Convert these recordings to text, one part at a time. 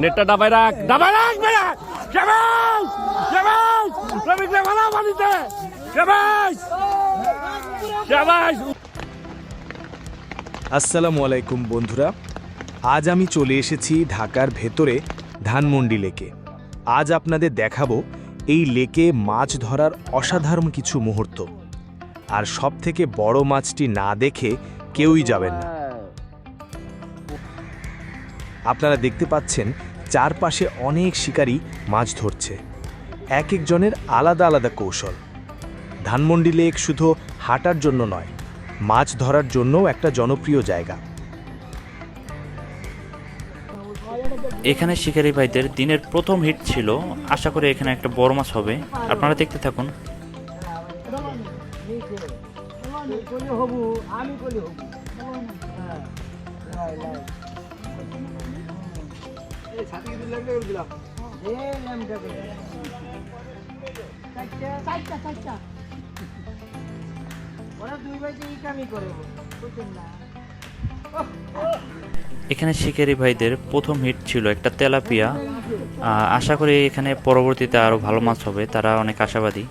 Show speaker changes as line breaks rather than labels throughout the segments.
নেটটা ডাবাই রাখ ডাবাই রাখ বেড়া ভালো পানিতে শাবাশ শাবাশ
আসসালামু আলাইকুম বন্ধুরা, আজ আমি চলে এসেছি ঢাকার ভেতরে ধানমন্ডি লেকে। আজ আপনাদের দেখাবো এই লেকে মাছ ধরার অসাধারণ কিছু মুহূর্ত। আর সবথেকে বড় মাছটি না দেখে কেউই যাবেন না। আপনারা দেখতে পাচ্ছেন চারপাশে অনেক শিকারী মাছ ধরছে। এক একজনের আলাদা আলাদা কৌশল। ধানমন্ডি লেক শুধু হাঁটার জন্য নয় মাছ ধরার জন্যও একটা জনপ্রিয় জায়গা।
এখানে শিকারী ভাইদের দিনের প্রথম হিট ছিল। আশা করি এখানে একটা বড় মাছ হবে। আপনারা দেখতে থাকুন।
কলি হবু আমি
এখানে শিকারী ভাইদের প্রথম হিট ছিল একটা তেলাপিয়া। আহ, আশা করি এখানে পরবর্তীতে আরও ভালো মাছ হবে তারা অনেক আশাবাদী।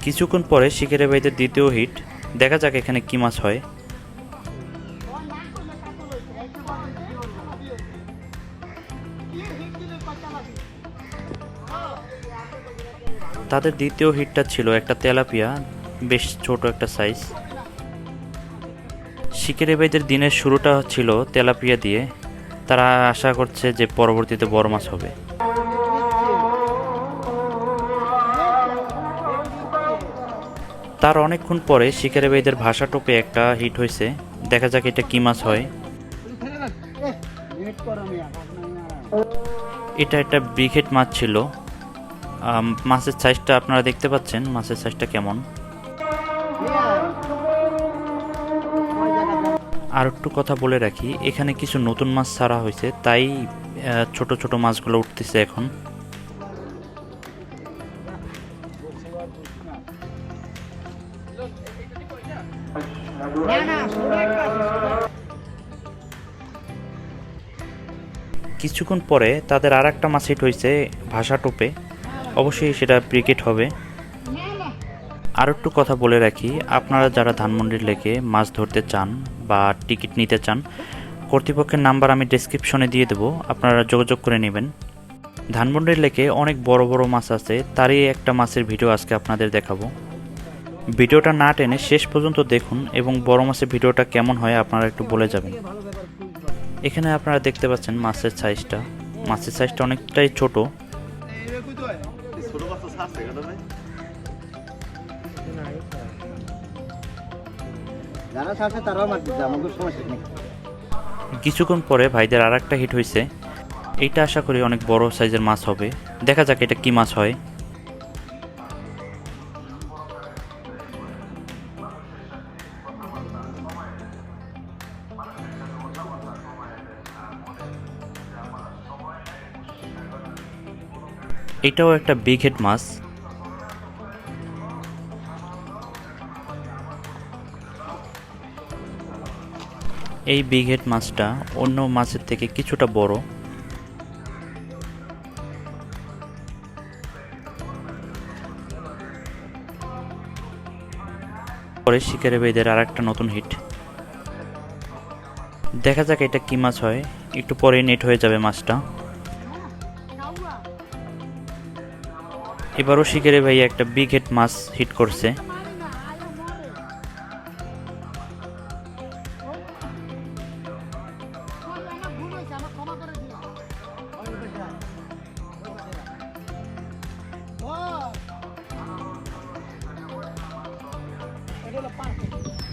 কিছুক্ষণ পরে শিকারী ভাইদের দ্বিতীয় হিট। দেখা যাক এখানে কি মাছ হয়। তাদের দ্বিতীয় হিটটা ছিল একটা তেলাপিয়া, বেশ ছোট একটা সাইজ। শিকারি ভাইদের দিনের শুরুটা ছিল তেলাপিয়া দিয়ে। তারা আশা করছে যে পরবর্তীতে বড় মাছ হবে। তার অনেকক্ষণ পরে শিকারি ভাইদের ভাষা টোপে একটা হিট হয়েছে। দেখা যাক এটা কি মাছ হয়। এটা একটা ব্রিগেড মাছ ছিল। মাছের সাইজটা আপনারা দেখতে পাচ্ছেন। মাছের সাইজটা কেমন? আর একটু কথা বলে রাখি, এখানে কিছু নতুন মাছ ছাড়া হয়েছে, তাই ছোট ছোট মাছগুলো উঠতেছে এখন। কিছুক্ষণ পরে তাদের আর একটা মাছ হিট হয়েছে ভাষা টোপে। অবশ্যই সেটা ব্রিকেট হবে। আর একটু কথা বলে রাখি, আপনারা যারা ধানমন্ডির লেকে মাছ ধরতে চান বা টিকিট নিতে চান, কর্তৃপক্ষের নাম্বার আমি ডেসক্রিপশনে দিয়ে দেবো, আপনারা যোগাযোগ করে নেবেন। ধানমন্ডির লেকে অনেক বড় বড় মাছ আছে, তারই একটা মাছের ভিডিও আজকে আপনাদের দেখাবো। ভিডিওটা না টেনে শেষ পর্যন্ত দেখুন এবং বড় মাছের ভিডিওটা কেমন হয় আপনারা একটু বলে যাবেন। এখানে আপনারা দেখতে পাচ্ছেন মাছের সাইজটা। মাছের সাইজটা অনেকটাই ছোট। কিছুক্ষণ পরে ভাইদের আর একটা হিট হয়েছে এইটা আশা করি অনেক বড় সাইজের মাছ হবে। দেখা যাক এটা কি মাছ হয়। এটাও একটা বিগ হেড মাছ। এই বিগ হেড মাছটা অন্য মাছের থেকে কিছুটা বড়। পরে শিকারে বেদের আর একটা নতুন হিট দেখা যাক এটা কি মাছ হয়। একটু পরে নেট হয়ে যাবে মাছটা। এবারও শিকারে ভাই একটা বিগ হেড মাছ হিট করছে।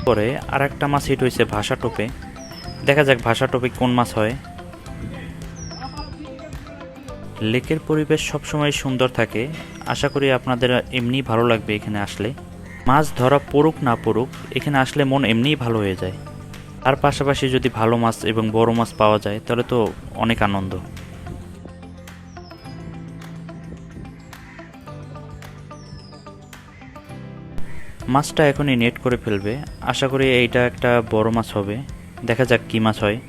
পরে আর একটা মাছ হিট হয়েছে ভাষা টোপে। দেখা যাক ভাষা টোপে কোন মাছ হয়। লেকের পরিবেশ সবসময় সুন্দর থাকে। আশা করি আপনাদের এমনি ভালো লাগবে এখানে আসলে। মাছ ধরা পড়ুক না পড়ুক, এখানে আসলে মন এমনিই ভালো হয়ে যায়। আর পাশাপাশি যদি ভালো মাছ এবং বড় মাছ পাওয়া যায়, তাহলে তো অনেক আনন্দ। মাছটা এখনই নেট করে ফেলবে। আশা করি এইটা একটা বড় মাছ হবে। দেখা যাক কী মাছ হয়।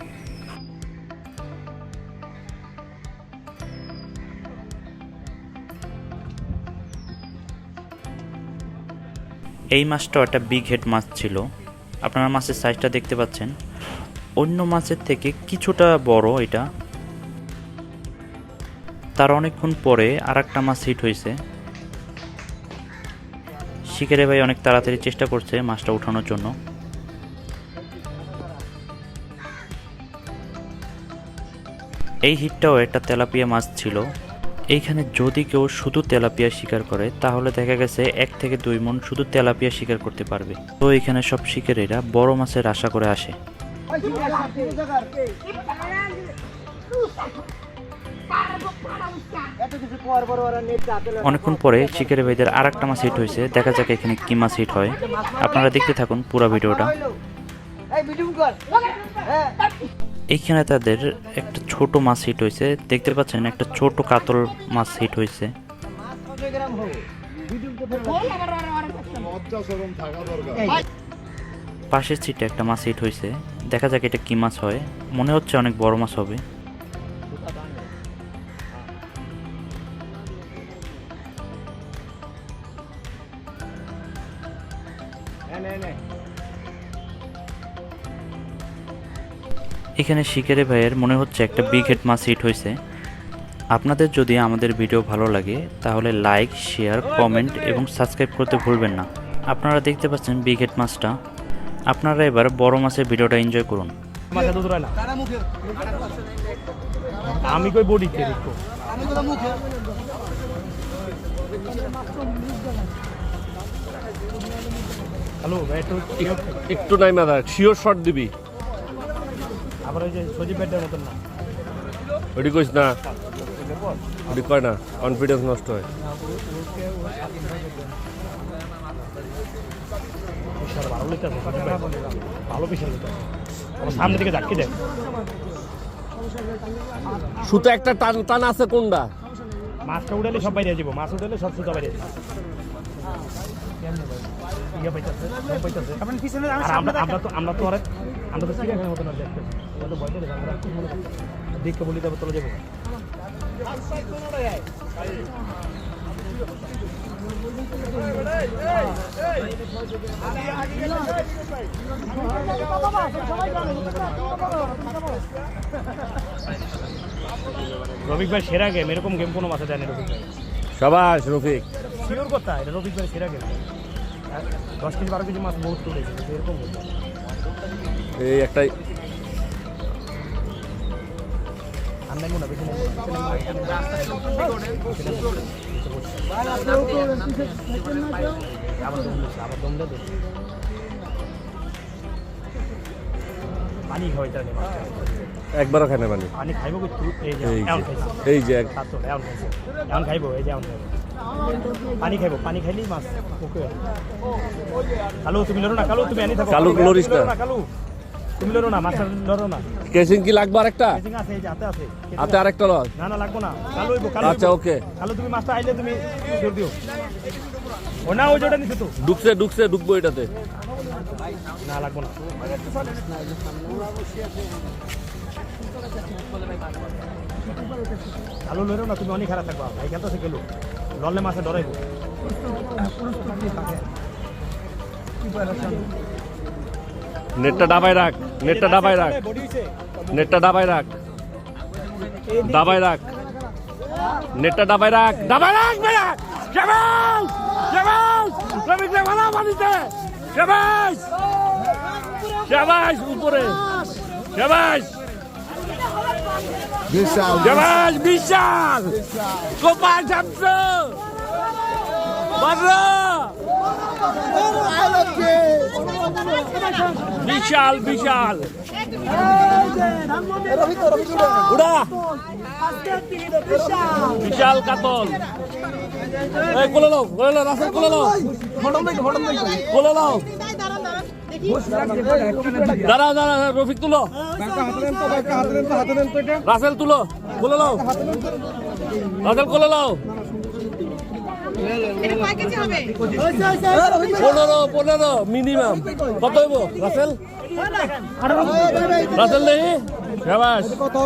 এই মাছটাও একটা বিগ হেড মাছ ছিল। আপনারা মাছের সাইজটা দেখতে পাচ্ছেন। অন্য মাছের থেকে কিছুটা বড় এটা। তার অনেকক্ষণ পরে আর একটা মাছ হিট হয়েছে। শিকারে ভাই অনেক তাড়াতাড়ি চেষ্টা করছে মাছটা উঠানোর জন্য। এই হিটটাও একটা তেলাপিয়া মাছ ছিল। এইখানে যদি কেউ শুধু তেলাপিয়া শিকার করে তাহলে দেখা গেছে এক থেকে দুই মন শুধু তেলাপিয়া শিকার করতে পারবে। তো এখানে সব শিকারীরা বড় মাছের আশা করে আসে। অনেকক্ষণ পরে শিকারি ভাইদের আর একটা মাছ হিট হয়েছে। দেখা যাক এখানে কি মাছ হিট হয়। আপনারা দেখতে থাকুন পুরো ভিডিওটা।
হ্যাঁ।
এইখানে তাদের একটা ছোট মাছ হিট হয়েছে দেখতে পাচ্ছেন, একটা ছোট কাতল মাছ হিট হয়েছে পাশের সিটে একটা মাছ হিট হয়েছে দেখা যাক এটা কি মাছ হয়। মনে হচ্ছে অনেক বড় মাছ হবে। এখানে শিকারে ভাইয়ের মনে হচ্ছে একটা বিগ হেড মাছ হিট হয়েছে আপনাদের যদি আমাদের ভিডিও ভালো লাগে তাহলে লাইক শেয়ার কমেন্ট এবং সাবস্ক্রাইব করতে ভুলবেন না। আপনারা দেখতে পাচ্ছেন বিগ হেড মাছটা। আপনারা এবার বড় মাছের ভিডিওটা এনজয় করুন।
আমি কই বডি কে দেখো হ্যালো ভাই একটু
একটু নাই মাদা শিওর শট দিবি?
আবার ওই যে সজীব ব্যাটের মতন না।
ওটি কইস না। ওটি কয় না কনফিডেন্স নষ্ট হয়।
বিশাল ভালো লিটার ভালো বিশাল লিটার আমার সামনে দিকে ধাক্কি দেয়।
সুতো একটা টান টান আছে কোনটা?
মাছটা উড়ালে সব বাইরে যাব মাছ উঠালে সব সুতা বাইরে আমরা তো আমরা তো অনেক আমরা তো চিড়িয়াখানার তো ভয় আমরা? দেখতে বলি যাব। রবিক ভাই সেরা গেম এরকম গেম কোনো মাসে দেয়নি রবিক ভাই।
সবাস রফিক।
শিওর কথা এটা রবিক ভাই সেরা গেম দশ কেজি বারো কেজি মাছ বহুত তুলেছে এরকম
এই একটাই
আর নেব না বেশি। আবার দম আবার দম দেবে। পানি তার
একবারও খায় না পানি
পানি খাইব এই যে
এই যে
খাইব এই যে খাইব। পানি খাইব পানি খাইলেই মাছ ওকে কালু তুমি লড়ো না কালু তুমি আনি থাকো
কালু, লড়িস না।
কালু। তুমি লড়ো না মাছ লড়ো না।
কেসিং কি লাগবে আর একটা?
কেজিং আছে এই যে হাতে আছে।
হাতে আর একটা লস
না না লাগবো না। কালো হইব কালো
আচ্ছা, ওকে।
কালো তুমি মাছটা আইলে তুমি জোর দিও। ও না ওই জোরটা নিছো তো।
ঢুকছে ঢুকছে ঢুকবো এটাতে।
না লাগবো না। কালো লড়ো না তুমি অনেক খারাপ থাকবা। ভাই খেলতেছে গেলো লড়লে মাছে ডরাইবো
নেটটা ডাবায় রাখ, নেটটা ডাবায় রাখ। নেটটা ডাবায় রাখ। ডাবায় রাখ। নেটটা ডাবায় রাখ
দাবাই রাখ, বেড়া। শাবাশ শাবাশ রবিক রে ভালো মানিতে শাবাশ শাবাশ উপরে। শাবাশ
বিশাল।
শাবাশ বিশাল। চাপছো বাবরা বিশাল বিশাল। উড়া। বিশাল কাতল।
এই কোলে নাও কোলে নাও রাসেল কোলে নাও। কোলে নাও। দাঁড়াও দাঁড়াও রফিক তুলো। রাসেল তুলো কোলে নাও। রাসেল কোলে
হবে
পনেরো পনেরো মিনিমাম কত হইব, রাসেল? রাসেল দেহি শাবাশ
কত